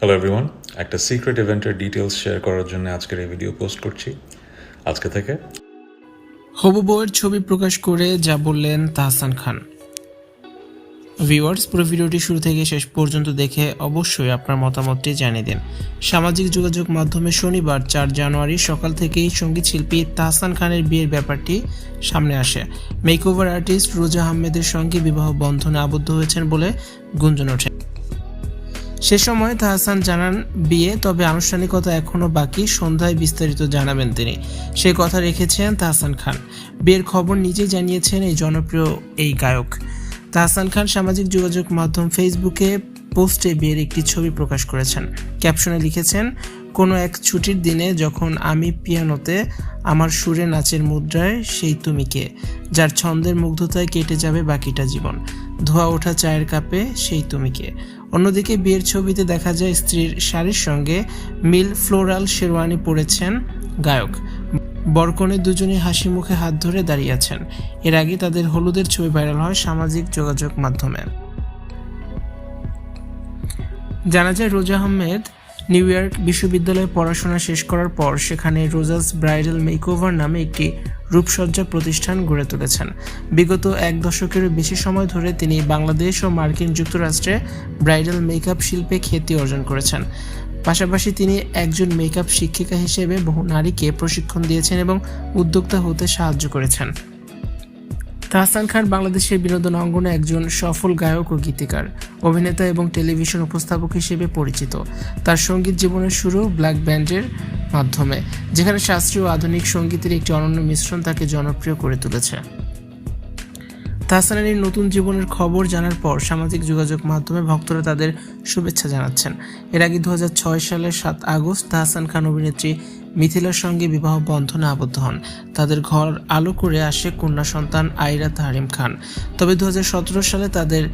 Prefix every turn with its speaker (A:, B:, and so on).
A: Hello everyone একটা secret ইভেন্টের details share করার জন্য আজকের এই ভিডিও পোস্ট করছি। আজকে থেকে
B: হবু বউয়ের ছবি প্রকাশ করে যা বললেন তাহসান খান। ভিউয়ার্স পুরো ভিডিওটি শুরু থেকে শেষ পর্যন্ত দেখে অবশ্যই আপনার মতামতটি জানিয়ে দিন। সামাজিক যোগাযোগ মাধ্যমে শনিবার চার জানুয়ারি সকাল থেকেই সংগীত শিল্পী তাহসান খানের বিয়ের ব্যাপারটি সামনে আসে। মেকওভার আর্টিস্ট রোজা আহমেদের সঙ্গে বিবাহ বন্ধনে আবদ্ধ হয়েছেন বলে গুঞ্জন ওঠে। সে সময় তাহসান জানান, বিয়ে, তবে আনুষ্ঠানিকতা এখনও বাকি। সন্ধ্যায় বিস্তারিত জানাবেন তিনি। সে কথা রেখেছেন তাহসান খান। বিয়ের খবর নিজেই জানিয়েছেন এই জনপ্রিয় এই গায়ক। তাহসান খান সামাজিক যোগাযোগ মাধ্যম ফেসবুকে পোস্টে বিয়ের একটি ছবি প্রকাশ করেছেন। ক্যাপশনে লিখেছেন, কোনো এক ছুটির দিনে যখন আমি পিয়ানোতে আমার সুরে নাচের মুদ্রায়, সেই তুমি কে? যার ছন্দের মুগ্ধতায় কেটে যাবে বাকিটা জীবন। ধোয়া ওঠা চায়ের কাপে সেই তুমিকে। অন্যদিকে বিয়ের ছবিতে দেখা যায় স্ত্রীর শাড়ির সঙ্গে মিল ফ্লোরাল শেরওয়ানি পরেছেন গায়ক। বরকনে দুজনে হাসি মুখে হাত ধরে দাঁড়িয়ে আছেন। এর আগে তাদের হলুদের ছবি ভাইরাল হয় সামাজিক যোগাযোগ মাধ্যমে। জানা যায়, রোজা আহমেদ নিউ ইয়র্ক বিশ্ববিদ্যালয়ে পড়াশোনা শেষ করার পর সেখানে রোজাস ব্রাইডাল মেকওভার নামে একটি রূপসজ্জা প্রতিষ্ঠান গড়ে তুলেছেন। বিগত এক দশকেরও বেশি সময় ধরে তিনি বাংলাদেশ ও মার্কিন যুক্তরাষ্ট্রে ব্রাইডাল মেকআপ শিল্পে খ্যাতি অর্জন করেছেন। পাশাপাশি তিনি একজন মেকআপ শিক্ষিকা হিসেবে বহু নারীকে প্রশিক্ষণ দিয়েছেন এবং উদ্যোক্তা হতে সাহায্য করেছেন। তাহসান খান বাংলাদেশের বিনোদন অঙ্গনে একজন সফল গায়ক ও গীতিকার, অভিনেতা এবং টেলিভিশন উপস্থাপক হিসেবে পরিচিত। তার সংগীত জীবনের শুরু ব্ল্যাক ব্যান্ডের মাধ্যমে, যেখানে শাস্ত্রীয় আধুনিক সঙ্গীতের একটি অনন্য মিশ্রণ তাকে জনপ্রিয় করে তুলেছে। তাহসানের নতুন জীবনের খবর জানার পর সামাজিক যোগাযোগ মাধ্যমে ভক্তরা তাদের শুভেচ্ছা জানাচ্ছেন। এর আগে দু হাজার ছয় সালের সাত আগস্ট তাহসান খান অভিনেত্রী মিথিলার সঙ্গে বিবাহ বন্ধনে আবদ্ধ হন। তাদের ঘর আলো করে আসে কন্যা সন্তান আইরা তাহারিম খান। তবে দু হাজার সতেরো সালে তাদের